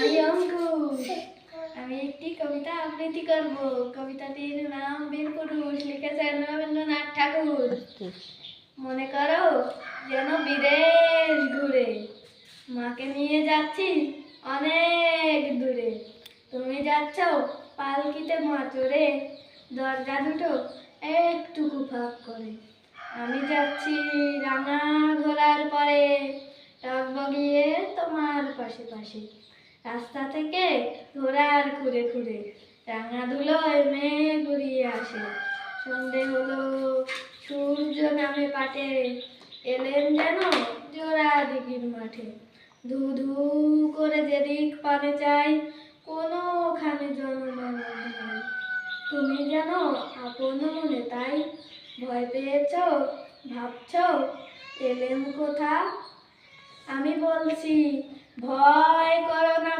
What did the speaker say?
আমি অঙ্কুশ আমি একটি কবিতা আবৃত্তি করব। কবিতাটির নাম বীরপুরুষ লিখেছেন রবীন্দ্রনাথ ঠাকুর। মনে করো যেন বিদেশ ঘুরে, মাকে নিয়ে যাচ্ছি অনেক দূরে। তুমি যাচ্ছ পালকিতে মাচড়ে দরজা দুটো একটুকু ফাঁক করে। আমি যাচ্ছি রাঙা ঘোড়ার পরে টকবগিয়ে তোমার পাশে পাশে। রাস্তা থেকে ঘোড়ার খুঁড়ে খুঁড়ে রাঙা ধুলোয় মেঘ ঘুরিয়ে আসে। সন্ধে হলো, সূর্য নামে পাটে। এলেন যেন জোড়া দিঘির মাঠে। ধু ধু করে যেদিক পানে চাই, কোনোখানে নাই। তুমি যেন আপন মনে তাই ভয় পেয়েছ, ভাবছ এলেম কোথা? আমি বলছি ভয় করো না